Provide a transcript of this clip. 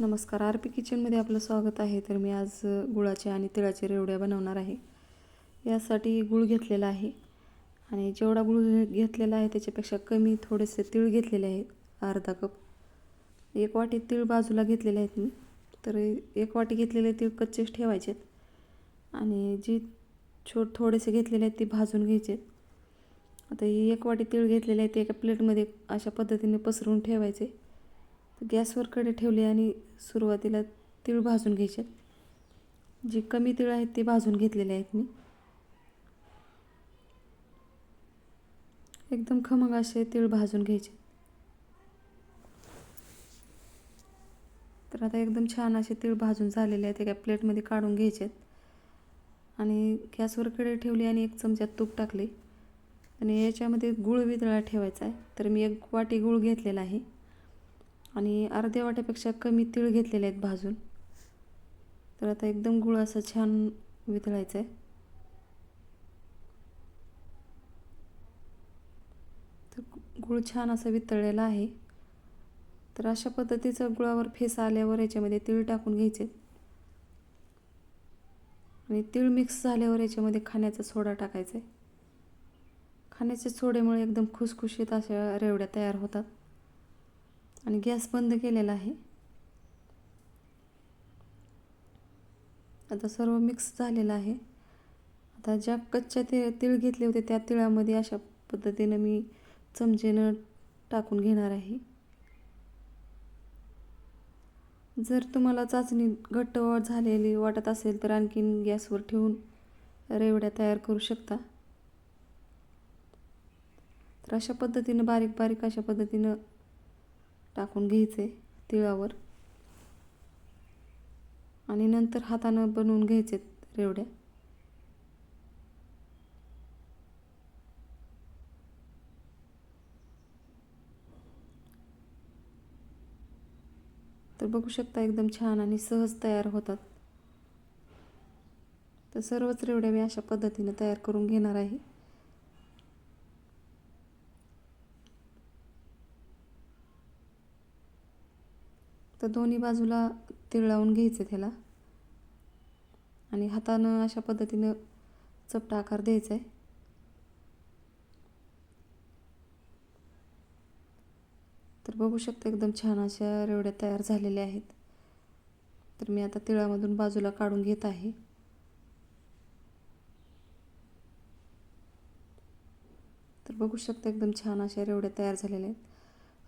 नमस्कार. R P किचनमध्ये आपलं स्वागत आहे. तर मी आज गुळाचे आणि तिळाचे रेवड्या बनवणार आहे. यासाठी गुळ घेतलेला आहे. आणि जेवढा गुळ घेतलेला आहे त्याच्यापेक्षा कमी थोडेसे तीळ घेतलेले आहेत. अर्धा कप. एक वाटी तीळ बाजूला घेतलेले आहेत मी. तर एक वाटी घेतलेले तीळ कच्चेच ठेवायचे आहेत आणि जी छो थोडेसे घेतलेले आहेत ते भाजून घ्यायचे आता ही एक वाटी तीळ घेतलेले आहेत ते एका प्लेटमध्ये अशा पद्धतीने पसरून ठेवायचे. गॅसवर कडे ठेवले आणि सुरुवातीला तीळ भाजून घ्यायचे. जे कमी तीळ आहेत ते भाजून घेतलेले आहेत मी. एकदम खमंग असे तीळ भाजून घ्यायचे. तर आता एकदम छान असे तीळ भाजून झालेले आहेत. एका प्लेटमध्ये काढून घ्यायचे आणि गॅसवर कडे ठेवली आणि एक चमच्यात तूप टाकले. आणि याच्यामध्ये गुळ वितळा ठेवायचा आहे. तर मी एक वाटी गुळ घेतलेला आहे. आणि अर्ध्या वाट्यापेक्षा कमी तीळ घेतलेले आहेत भाजून. तर आता एकदम गुळ असं छान वितळायचं आहे. तर गुळ छान असं वितळलेला आहे. तर अशा पद्धतीचं गुळावर फेस आल्यावर याच्यामध्ये तीळ टाकून घ्यायचे. आणि तीळ मिक्स झाल्यावर याच्यामध्ये खाण्याचा सोडा टाकायचा आहे. खाण्याच्या सोड्यामुळे एकदम खुसखुशीत अशा रेवड्या तयार होतात. आणि गॅस बंद केलेला आहे. आता सर्व मिक्स झालेलं आहे. आता ज्या कच्च्या ते तीळ घेतले होते त्या तिळामध्ये अशा पद्धतीनं मी चमचेनं टाकून घेणार आहे. जर तुम्हाला चाचणी घट्ट झालेली वाटत असेल तर आणखीन गॅसवर ठेवून रेवड्या तयार करू शकता. तर अशा पद्धतीनं बारीक बारीक अशा पद्धतीनं टाकून घ्यायचे तिळावर. आणि नंतर हातानं बनवून घ्यायचे रेवड्या. तर बघू शकता एकदम छान आणि सहज तयार होतात. तर सर्वच रेवड्या मी अशा पद्धतीनं तयार करून घेणार आहे. तर दोन्ही बाजूला तीळ लावून घ्यायचं त्याला. आणि हातानं अशा पद्धतीनं चपटा आकार द्यायचा आहे तर बघू शकता एकदम छान अशा रेवड्या तयार झालेल्या आहेत. तर मी आता तिळामधून बाजूला काढून घेत आहे. तर बघू शकता एकदम छान अशा रेवड्या तयार झालेल्या आहेत.